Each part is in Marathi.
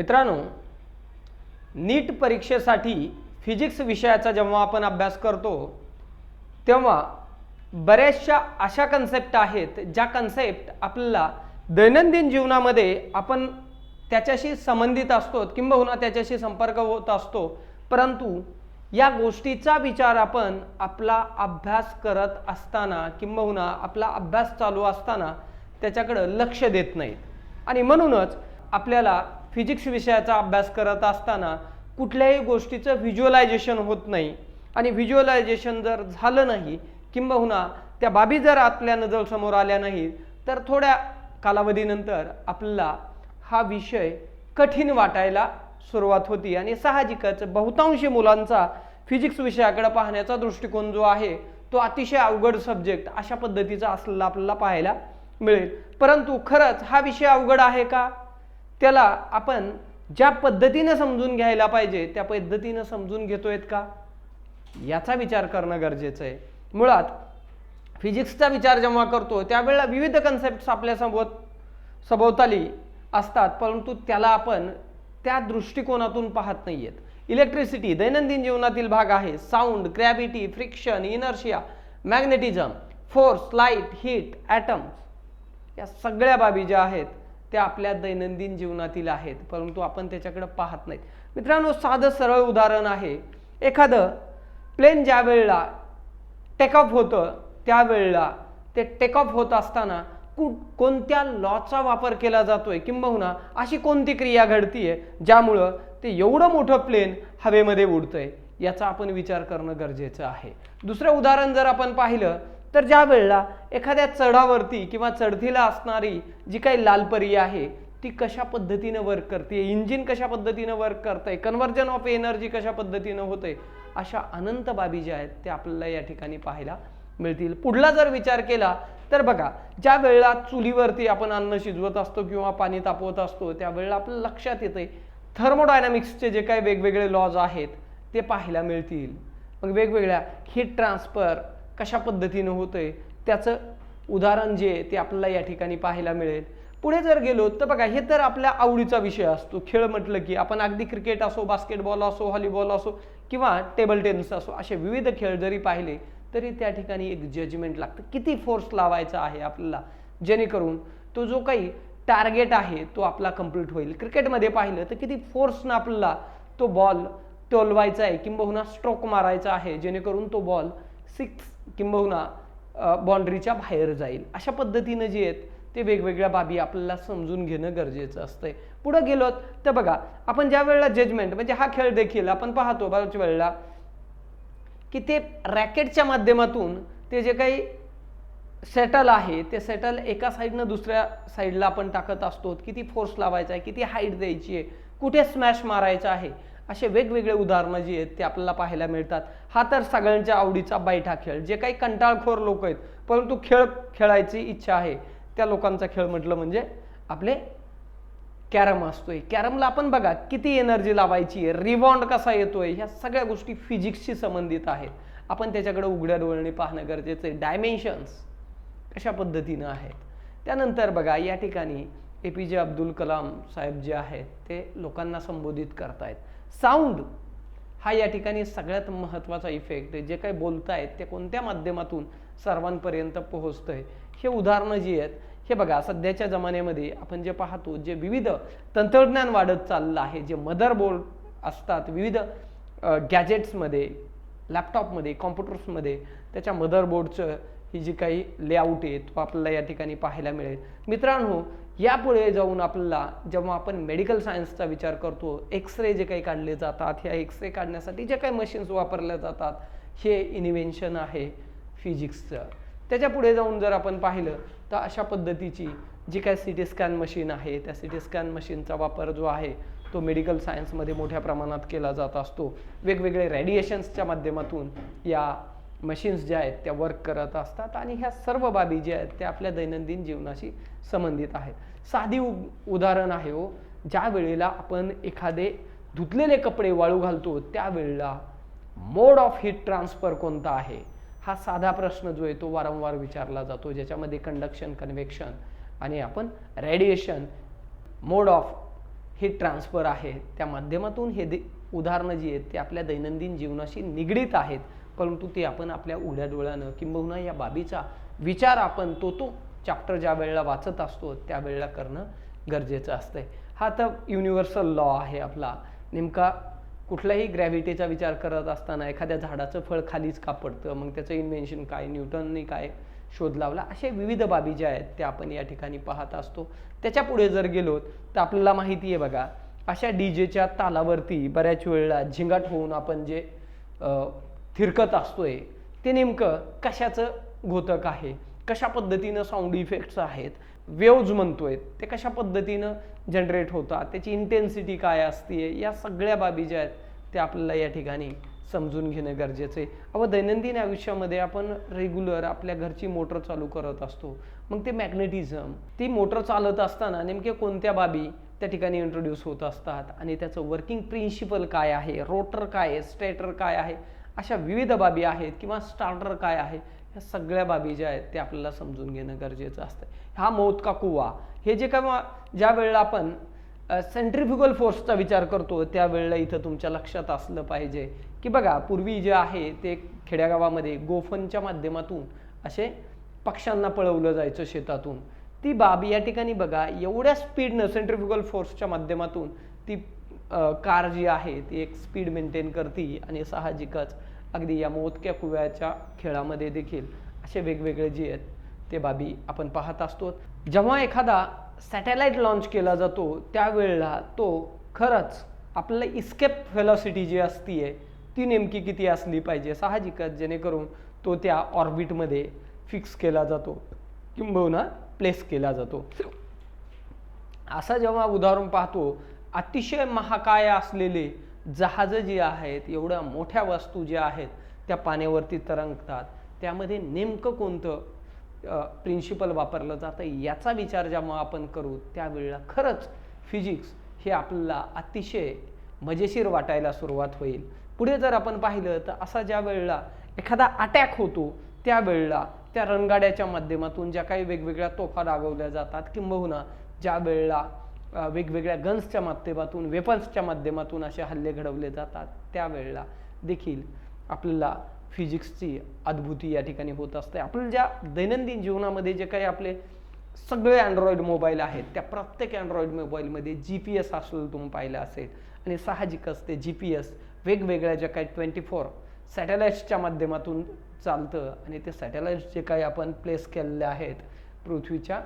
मित्रांनो नीट परीक्षेसाठी फिजिक्स विषयाचा जेव्हा आपण अभ्यास करतो तेव्हा बऱ्याचशा अशा कन्सेप्ट आहेत ज्या कन्सेप्ट आपल्याला दैनंदिन जीवनामध्ये आपण त्याच्याशी संबंधित असतो किंबहुना त्याच्याशी संपर्क होत असतो. परंतु या गोष्टीचा विचार आपण आपला अभ्यास करत असताना किंबहुना आपला अभ्यास चालू असताना त्याच्याकडं लक्ष देत नाहीत. आणि म्हणूनच आपल्याला फिजिक्स विषयाचा अभ्यास करत असताना कुठल्याही गोष्टीचं व्हिज्युअलायझेशन होत नाही. आणि व्हिज्युअलायझेशन जर झालं नाही किंबहुना त्या बाबी जर आपल्या नजर समोर आल्या नाही तर थोड्या कालावधीनंतर आपल्याला हा विषय कठीण वाटायला सुरुवात होती. आणि साहजिकच बहुतांशी मुलांचा फिजिक्स विषयाकडे पाहण्याचा दृष्टिकोन जो आहे तो अतिशय अवघड सब्जेक्ट अशा पद्धतीचा असलेला आपल्याला पाहायला मिळेल. परंतु खरंच हा विषय अवघड आहे का? त्याला आपण ज्या पद्धतीनं समजून घ्यायला पाहिजे त्या पद्धतीनं समजून घेतोयत का? याचा विचार करणं गरजेचं आहे. मुळात फिजिक्सचा विचार जेव्हा करतो त्यावेळेला विविध कन्सेप्ट आपल्यासोबत सभोवताली असतात परंतु त्याला आपण त्या दृष्टिकोनातून पाहत नाही आहेत इलेक्ट्रिसिटी दैनंदिन जीवनातील भाग आहे. Sound gravity friction inertia magnetism force light heat atoms या सगळ्या बाबी ज्या आहेत त्या आपल्या दैनंदिन जीवनातील आहेत परंतु आपण त्याच्याकडे पाहत नाहीत. मित्रांनो साधं सरळ उदाहरण आहे. एखादं प्लेन ज्या वेळेला टेकऑफ होतं त्यावेळेला ते टेकऑफ होत असताना कु कोणत्या लॉचा वापर केला जातोय? किंबहुना अशी कोणती क्रिया घडतीये ज्यामुळं ते एवढं मोठं प्लेन हवेमध्ये उडतंय? याचा आपण विचार करणं गरजेचं आहे. दुसरं उदाहरण जर आपण पाहिलं तर ज्या वेळेला एखाद्या चढावरती किंवा चढतीला असणारी जी काही लालपरी आहे ती कशा पद्धतीनं वर्क करते? इंजिन कशा पद्धतीनं वर्क करतंय? कन्व्हर्जन ऑफ एनर्जी कशा पद्धतीनं होतंय? अशा अनंत बाबी ज्या आहेत त्या आपल्याला या ठिकाणी पाहायला मिळतील. पुढला जर विचार केला तर बघा ज्या वेळेला चुलीवरती आपण अन्न शिजवत असतो किंवा पाणी तापवत असतो त्यावेळेला आपल्या लक्षात येते थर्मोडायनामिक्सचे जे काही वेगवेगळे लॉज आहेत ते पाहायला मिळतील. मग वेगवेगळ्या हीट ट्रान्सफर कशा पद्धतीनं होतंय त्याचं उदाहरण जे आहे ते आपल्याला या ठिकाणी पाहायला मिळेल. पुढे जर गेलो तर बघा हे तर आपल्या आवडीचा विषय असतो. खेळ म्हटलं की आपण अगदी क्रिकेट असो बास्केटबॉल असो व्हॉलीबॉल असो किंवा टेबल टेनिस असो असे विविध खेळ जरी पाहिले तरी त्या ठिकाणी एक जजमेंट लागतं. किती फोर्स लावायचा आहे आपल्याला? जेणेकरून तो जो काही टार्गेट आहे तो आपला कंप्लीट होईल. क्रिकेटमध्ये पाहिलं तर किती फोर्सनं आपल्याला तो बॉल टोलवायचा आहे किंबहुना स्ट्रोक मारायचा आहे जेणेकरून तो बॉल सिक्स किंबहुना बाउंड्रीच्या बाहेर जाईल. अशा पद्धतीनं जे आहेत ते वेगवेगळ्या बाबी आपल्याला समजून घेणं गरजेचं असतंय. पुढं गेलोत तर बघा आपण ज्या वेळेला जजमेंट म्हणजे हा खेळ देखील आपण पाहतो बऱ्याच वेळेला की ते रॅकेटच्या माध्यमातून ते जे काही सेटल आहे ते सेटल एका साईडनं दुसऱ्या साईडला आपण टाकत असतो किती फोर्स लावायचा आहे किती हाईट द्यायची आहे कुठे स्मॅश मारायचा आहे. असे वेगवेगळे उदाहरणं जी आहेत ते आपल्याला पाहायला मिळतात. हा तर सगळ्यांच्या आवडीचा बैठा खेळ. जे काही कंटाळखोर लोक आहेत परंतु खेळ खेळायची इच्छा आहे त्या लोकांचा खेळ म्हटलं म्हणजे आपले कॅरम असतोय. कॅरमला आपण बघा किती एनर्जी लावायची आहे रिबॉन्ड कसा येतोय ह्या सगळ्या गोष्टी फिजिक्सशी संबंधित आहेत. आपण त्याच्याकडे उघड्या डोळ्याने पाहणं गरजेचं आहे. डायमेन्शन्स कशा पद्धतीनं आहेत? त्यानंतर बघा या ठिकाणी ए पी जे अब्दुल कलाम साहेब जे आहेत ते लोकांना संबोधित करतायत. साऊंड हा या ठिकाणी सगळ्यात महत्त्वाचा इफेक्ट आहे. जे काही बोलतायत ते कोणत्या माध्यमातून सर्वांपर्यंत पोहोचतं आहे हे उदाहरणं जी आहेत हे बघा सध्याच्या जमान्यामध्ये आपण जे पाहतो जे विविध तंत्रज्ञान वाढत चाललं आहे जे मदरबोर्ड असतात विविध गॅजेट्समध्ये लॅपटॉपमध्ये कॉम्प्युटर्समध्ये त्याच्या मदरबोर्डचं ही जी काही लेआउट आहे तो आपल्याला या ठिकाणी पाहायला मिळेल. मित्रांनो यापुढे जाऊन आपल्याला जेव्हा आपण मेडिकल सायन्सचा विचार करतो एक्सरे जे काही काढले जातात ह्या एक्सरे काढण्यासाठी जे काही मशीन्स वापरल्या जातात हे इन्व्हेन्शन आहे फिजिक्सचं त्याच्या पुढे जाऊन जर आपण पाहिलं तर अशा पद्धतीची जी काय सी टी स्कॅन मशीन आहे त्या सी टी स्कॅन मशीनचा वापर जो आहे तो मेडिकल सायन्समध्ये मोठ्या प्रमाणात केला जात असतो. वेगवेगळे रेडिएशन्सच्या माध्यमातून या मशीन्स ज्या आहेत त्या वर्क करत असतात आणि ह्या सर्व बाबी ज्या आहेत त्या आपल्या दैनंदिन जीवनाशी संबंधित आहेत. साधी उ उदाहरण आहे हो ज्या वेळेला आपण एखादे धुतलेले कपडे वाळू घालतो त्यावेळेला मोड ऑफ हीट ट्रान्सफर कोणता आहे? हा साधा प्रश्न जो आहे तो वारंवार विचारला जातो ज्याच्यामध्ये कंडक्शन कन्व्हेक्शन आणि आपण radiation mode of heat transfer आहे. त्या माध्यमातून हे दे उदाहरणं जी आहेत ते आपल्या दैनंदिन जीवनाशी निगडीत आहेत. परंतु ते आपण आपल्या उघड्या डोळ्यानं किंबहुना या बाबीचा विचार आपण तो तो चॅप्टर ज्या वेळेला वाचत असतो त्यावेळेला करणं गरजेचं असतंय. हा तर युनिव्हर्सल लॉ आहे आपला. नेमका कुठल्याही ग्रॅव्हिटीचा विचार करत असताना एखाद्या झाडाचं फळ खालीच का पडतं? मग त्याचं इन्व्हेन्शन काय? न्यूटनने काय शोध लावला? असे विविध बाबी ज्या आहेत त्या आपण या ठिकाणी पाहत असतो. त्याच्या पुढे जर गेलो तर आपल्याला माहिती आहे बघा अशा डी जेच्या तालावरती बऱ्याच वेळेला झिंगाट होऊन आपण जे थिरकत थिरकत असतोय. ते नेमकं कशाचं घोतक आहे? कशा पद्धतीनं साऊंड इफेक्ट्स आहेत? वेव्ज म्हणतोय. ते कशा पद्धतीनं जनरेट होतात? त्याची इंटेन्सिटी काय असते? या सगळ्या बाबी ज्या आहेत त्या आपल्याला या ठिकाणी समजून घेणं गरजेचं आहे. अव दैनंदिन आयुष्यामध्ये आपण रेग्युलर आपल्या घरची मोटर चालू करत असतो. मग ते मॅग्नेटिझम ती मोटर चालत असताना नेमक्या कोणत्या बाबी त्या ठिकाणी इंट्रोड्यूस होत असतात? आणि त्याचं वर्किंग प्रिन्सिपल काय आहे? रोटर काय आहे? स्टेटर काय आहे? अशा विविध बाबी आहेत किंवा स्टार्टर काय आहे ह्या सगळ्या बाबी ज्या आहेत ते आपल्याला समजून घेणं गरजेचं असतं. हा मौत का कुवा. हे जे का ज्या वेळेला आपण सेंट्रिफ्युगल फोर्सचा विचार करतो त्यावेळेला इथं तुमच्या लक्षात असलं पाहिजे. की बघा पूर्वी जे आहे ते खेड्यागावामध्ये गोफनच्या माध्यमातून असे पक्ष्यांना पळवलं जायचं शेतातून. ती बाब या ठिकाणी बघा एवढ्या स्पीडनं सेंट्रिफ्युगल फोर्सच्या माध्यमातून ती कार जी आहे ती एक स्पीड मेंटेन करते आणि साहजिकच अगदी या मोजक्या कुव्याच्या खेळामध्ये देखील असे वेगवेगळे जे आहेत ते बाबी आपण पाहत असतो. जेव्हा एखादा सॅटेलाइट लॉन्च केला जातो त्यावेळेला तो खरंच आपल्याला इस्केप व्हेलॉसिटी जी असतीये ती नेमकी किती असली पाहिजे? साहजिकच जेणेकरून तो त्या ऑर्बिटमध्ये फिक्स केला जातो किंबहुना प्लेस केला जातो. असं जेव्हा उदाहरण पाहतो अतिशय महाकाय असलेले जहाजं जी आहेत एवढ्या मोठ्या वस्तू ज्या आहेत त्या पाण्यावरती तरंगतात. त्यामध्ये नेमकं कोणतं प्रिन्सिपल वापरलं जातं याचा विचार जेव्हा आपण करू त्यावेळेला खरंच फिजिक्स हे आपल्याला अतिशय मजेशीर वाटायला सुरुवात होईल. पुढे जर आपण पाहिलं तर असा ज्या वेळेला एखादा अटॅक होतो त्यावेळेला त्या रणगाड्याच्या माध्यमातून ज्या काही वेगवेगळ्या तोफा दागवल्या जातात किंबहुना ज्या वेळेला वेगवेगळ्या गन्सच्या माध्यमातून वेपन्सच्या माध्यमातून असे हल्ले घडवले जातात. त्यावेळेला देखील आपल्याला फिजिक्सची अद्भुती या ठिकाणी होत असते. आपल्या ज्या दैनंदिन जीवनामध्ये जे काही आपले सगळे अँड्रॉइड मोबाईल आहेत त्या प्रत्येक अँड्रॉइड मोबाईलमध्ये जी पी एस असलेलं तुम्ही पाहिलं असेल आणि साहजिकच ते जी पी एस वेगवेगळ्या ज्या काही ट्वेंटी फोर सॅटेलाईट्सच्या माध्यमातून चालतं आणि ते सॅटेलाईट्स जे काही आपण प्लेस केलेले आहेत पृथ्वीच्या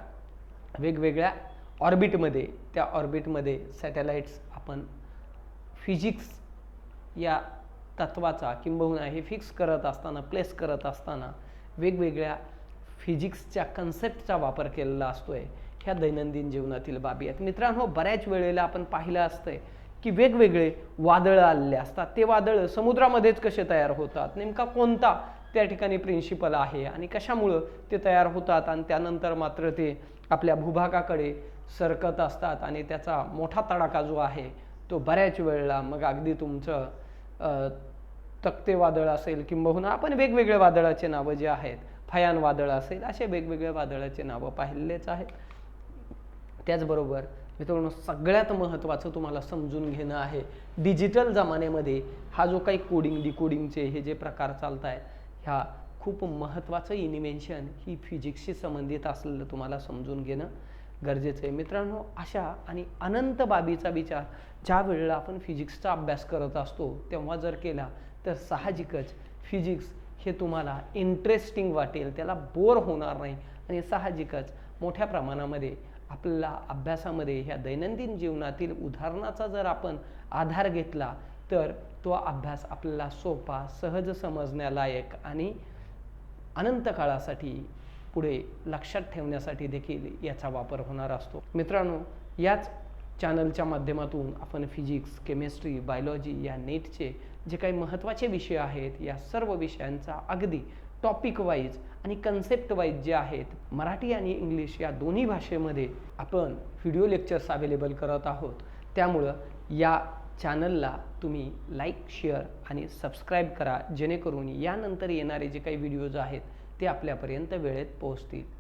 वेगवेगळ्या ऑर्बिटमध्ये त्या ऑर्बिटमध्ये सॅटेलाइट्स आपण फिजिक्स या तत्वाचा किंबहुना हे फिक्स करत असताना प्लेस करत असताना वेगवेगळ्या फिजिक्सच्या कन्सेप्टचा वापर केलेला असतो आहे ह्या दैनंदिन जीवनातील बाबी आहेत. मित्रांनो बऱ्याच वेळेला आपण पाहिलं असतंय की वेगवेगळे वादळं आलेले असतात. ते वादळं समुद्रामध्येच कसे तयार होतात? नेमका कोणता त्या ठिकाणी प्रिन्सिपल आहे आणि कशामुळं ते तयार होतात? आणि त्यानंतर मात्र ते आपल्या भूभागाकडे सरकत असतात आणि त्याचा मोठा तडाखा जो आहे तो बऱ्याच वेळेला मग अगदी तुमचं तक्ते वादळ असेल किंबहुना आपण वेगवेगळ्या वादळाचे नावं जे आहेत फयान वादळ असेल असे वेगवेगळ्या वादळाचे नावं पाहिलेच आहेत. त्याचबरोबर मित्रांनो सगळ्यात महत्त्वाचं तुम्हाला समजून घेणं आहे डिजिटल जमान्यामध्ये हा जो काही कोडिंग डिकोडिंगचे हे जे प्रकार चालत आहेत ह्या खूप महत्त्वाचं इनिमेन्शन ही फिजिक्सशी संबंधित असलेलं तुम्हाला समजून घेणं. गरजेचं आहे. मित्रांनो अशा आणि अनंत बाबीचा विचार ज्या वेळेला आपण फिजिक्सचा अभ्यास करत असतो तेव्हा जर केला तर साहजिकच फिजिक्स हे तुम्हाला इंटरेस्टिंग वाटेल. त्याला बोर होणार नाही. आणि साहजिकच मोठ्या प्रमाणामध्ये आपल्याला अभ्यासामध्ये ह्या दैनंदिन जीवनातील उदाहरणाचा जर आपण आधार घेतला तर तो अभ्यास आपल्याला सोपा सहज समजण्यालायक आणि अनंत काळासाठी पुढे लक्षात ठेवण्यासाठी देखील याचा वापर होणार असतो. मित्रांनो याच चॅनलच्या माध्यमातून आपण फिजिक्स केमिस्ट्री बायोलॉजी या नेटचे जे काही महत्त्वाचे विषय आहेत या सर्व विषयांचा अगदी टॉपिक वाईज आणि कन्सेप्ट वाईज जे आहेत मराठी आणि इंग्लिश या दोन्ही भाषेमध्ये आपण व्हिडिओ लेक्चर्स अवेलेबल करत आहोत. त्यामुळं या चॅनलला तुम्ही लाईक शेअर आणि सबस्क्राईब करा जेणेकरून यानंतर येणारे जे काही व्हिडिओज आहेत ते आपल्यापर्यंत वेळेत पोहोचतील.